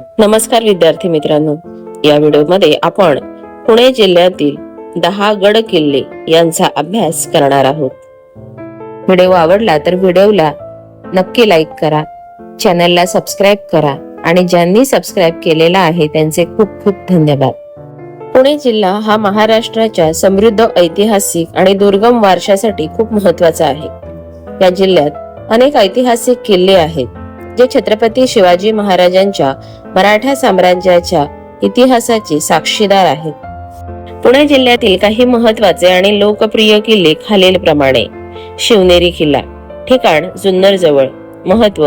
नमस्कार विद्यार्थी मित्रांनो. या व्हिडिओमध्ये आपण पुणे जिल्ह्यातील दहा गड किल्ले यांचा अभ्यास करणार आहोत. व्हिडिओ आवडला तर व्हिडिओला नक्की लाईक करा चॅनलला सबस्क्राईब करा आणि ज्यांनी सबस्क्राईब केलेला आहे त्यांचे खूप खूप धन्यवाद. पुणे जिल्हा हा महाराष्ट्राच्या समृद्ध ऐतिहासिक आणि दुर्गम वारशासाठी खूप महत्त्वाचा आहे. या जिल्ह्यात अनेक ऐतिहासिक किल्ले आहेत. जे छत्रपती शिवाजी महाराजांच्या मराठा साम्राज्याच्या इतिहासाचे साक्षीदार आहेत. पुणे जिल्ह्यातील काही महत्त्वाचे आणि लोकप्रिय किल्ले खालीलप्रमाणे. शिवनेरी किल्ला ठिकाण जुन्नर जवळ महत्त्व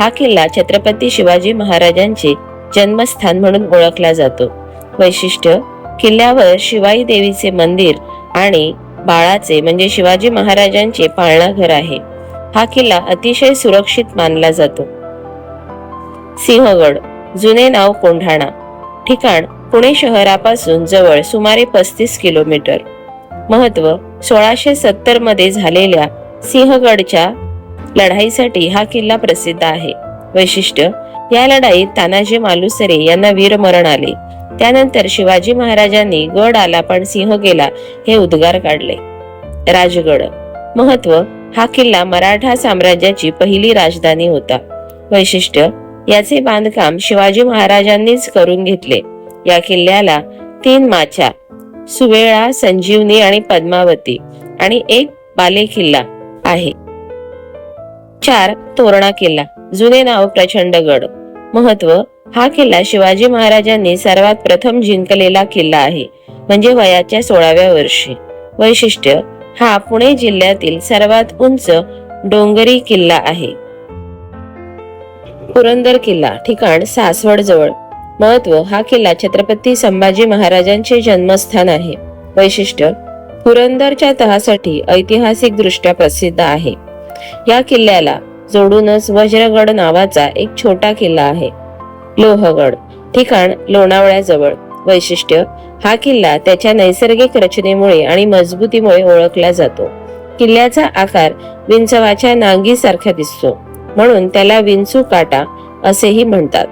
हा किल्ला छत्रपती शिवाजी महाराजांचे जन्मस्थान म्हणून ओळखला जातो. वैशिष्ट्य किल्ल्यावर शिवाई देवीचे मंदिर आणि बाळाचे म्हणजे शिवाजी महाराजांचे पाळणाघर आहे. हा किल्ला अतिशय सुरक्षित मानला जातो. सिंहगड जुने नाव कोंढाणा. ठिकाण पुणे शहरापासून जवळ सुमारे पस्तीस किलोमीटर. महत्त्व सोळाशे सत्तरमध्ये झालेल्या सिंहगडच्या लढाईसाठी हा किल्ला प्रसिद्ध आहे. वैशिष्ट्य या लढाईत तानाजी मालुसरे यांना वीरमरण आले. त्यानंतर शिवाजी महाराजांनी गड आला पण सिंह गेला हे उद्गार काढले. राजगड. महत्त्व हा किल्ला मराठा साम्राज्याची पहिली राजधानी होता. वैशिष्ट्य याचे बांधकाम शिवाजी महाराजांनीच करून घेतले. या किल्ल्याला तीन माचा सुवेळा संजीवनी आणि पद्मावती आणि एक बाले किल्ला आहे. चार तोरणा किल्ला जुने नाव प्रचंडगड महत्त्व हा किल्ला शिवाजी महाराजांनी सर्वात प्रथम जिंकलेला किल्ला आहे म्हणजे वयाच्या सोळाव्या वर्षी. वैशिष्ट्य हा पुणे जिल्ह्यातील सर्वात उंच डोंगरी किल्ला आहे. पुरंदर किल्ला ठिकाण सासवड जवळ महत्त्व हा किल्ला छत्रपती संभाजी महाराजांचे जन्मस्थान आहे. वैशिष्ट्य पुरंदरच्या तहासाठी ऐतिहासिक दृष्ट्या प्रसिद्ध आहे. या किल्ल्याला जोडूनच वज्रगड नावाचा एक छोटा किल्ला आहे. लोहगड ठिकाण लोणावळ्याजवळ. वैशिष्ट्य हा किल्ला त्याच्या नैसर्गिक रचनेमुळे आणि मजबूतीमुळे ओळखला जातो. किल्ल्याचा आकार विंचवाच्या नांगीसारखा दिसतो. म्हणून त्याला विंचू काटा असेही म्हणतात.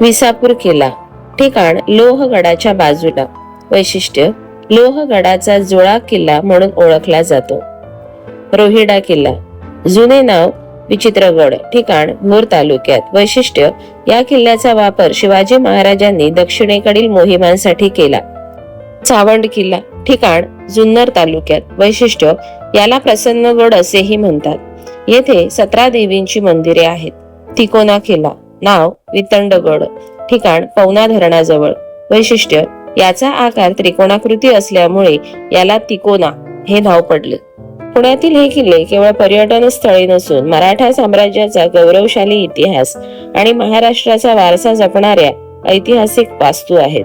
विसापूर किल्ला ठिकाण लोहगडाच्या बाजूला. वैशिष्ट्य लोहगडाचा जुळा किल्ला म्हणून ओळखला जातो. रोहिडा किल्ला जुने नाव विचित्रगड ठिकाण भोर तालुक्यात. वैशिष्ट्य या किल्ल्याचा वापर शिवाजी महाराजांनी दक्षिणेकडील मोहिमांसाठी केला. चावंड किल्ला ठिकाण जुन्नर तालुक्यात. वैशिष्ट्य याला प्रसन्नगड असेही म्हणतात. येथे सतरा देवींची मंदिरे आहेत. तिकोना किल्ला नाव वितंडगड ठिकाण पवना धरणाजवळ. वैशिष्ट्य याचा आकार त्रिकोणाकृती असल्यामुळे याला तिकोना हे नाव पडले. पुण्यातील हे किल्ले केवळ पर्यटन स्थळे नसून मराठा साम्राज्याचा गौरवशाली इतिहास आणि महाराष्ट्राचा वारसा जपणाऱ्या ऐतिहासिक वास्तू आहेत.